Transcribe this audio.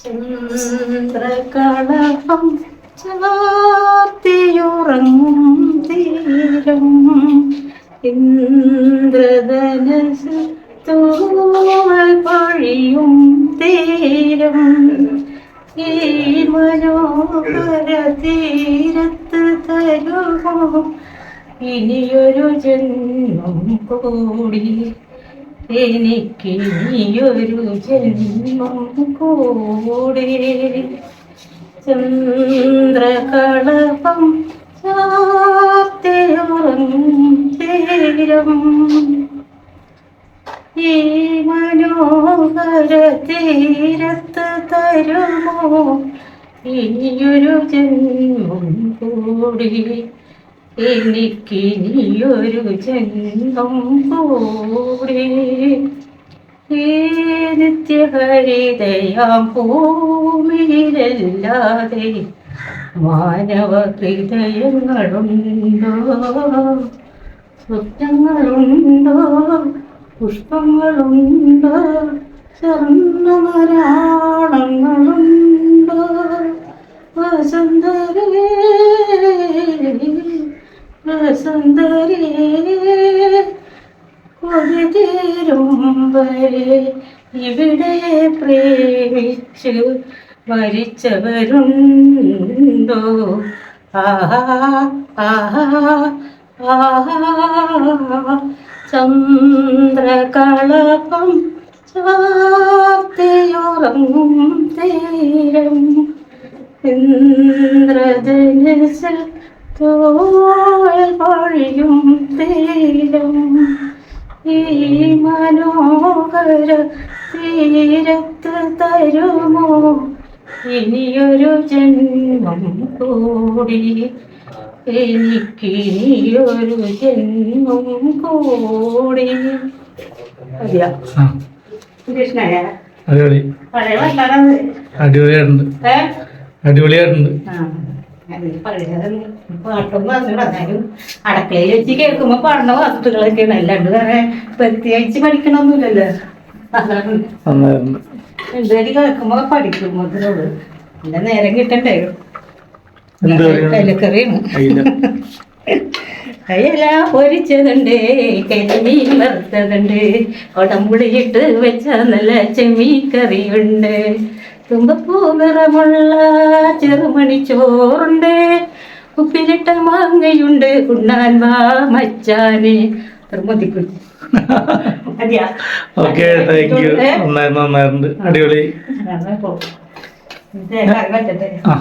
ചന്ദ്രകളഭം ചാത്തിയുറങ്ങും തീരം. ഇന്ദ്രധനസ് തൂവൽ പൊഴിയും തീരം. ഈ മനോഹര തീരത്ത് തരുമോ? ഇനിയൊരു ജന്മം കൂടി എനിക്ക് നീയൊരു ജന്മം കൂടെ. ചന്ദ്രകളപം ചാത്തിയുറങ്ങും തീരം ഈ മനോഹര തീരത്ത് തരുമോ? ഈയൊരു ജന്മം കൂടി. എനിക്ക് നീയൊരു ജന്മം കൂടെ. നിത്യഹരിതയാം ഭൂമിയിലല്ലാതെ മാനവ ഹൃദയങ്ങളുണ്ടോ സ്വപ്നങ്ങളുണ്ടോ? പുഷ്പങ്ങളുണ്ടോ? സ്വർണമരാണങ്ങളുണ്ടോ വസന്തരേ വസന്തരേ കൊതിതീരും വരെ ഇവിടെ പ്രേമിച്ച് മരിച്ചവരുണ്ടോ ആഹാ ആഹാ ആഹാ ചന്ദ്രകളപം ചാർത്തിയുറങ്ങും തീരം. ഇന്ദ്രധനുസിൽ തോൾ പൊഴിയും തീരം ഈ മനോഹര തീരത്ത് തരുമോ? ഇനിയൊരു ജന്മം കൂടി. എനിക്ക് ഇനിയൊരു ജന്മം കൂടി. അടിപൊളിയായിട്ടുണ്ട്. അടിപൊളിയായിട്ടുണ്ട്. അറിഞ്ഞാലും അടക്കളയിൽ വെച്ച് കേൾക്കുമ്പോ പാടുന്ന വസ്തുക്കളൊക്കെ അല്ലാണ്ട് വേറെ പ്രത്യേകിച്ച് പഠിക്കണമൊന്നുമില്ലല്ലോ എന്തായാലും കേൾക്കുമ്പോ പഠിക്കും അതിനോട് പിന്നെ നേരം കിട്ടണ്ടേ കലക്കറിയാണ് അയില കൊടമ്പുളിയിട്ട് വെച്ച നല്ല ചെമ്മീക്കറിയുണ്ട് തുമ്പപ്പൂ നിറമുള്ള ചെറുമണി ചോറുണ്ട്. ഉപ്പിലിട്ട മാങ്ങയുണ്ട്. ഉണ്ണാൻ വാ മച്ചാന്. മതിക്കുട്ടി മതിയാ. ഓക്കെ താങ്ക് യു നന്നായിരുന്നു നന്നായിട്ടുണ്ട്. അടിപൊളി. ആ?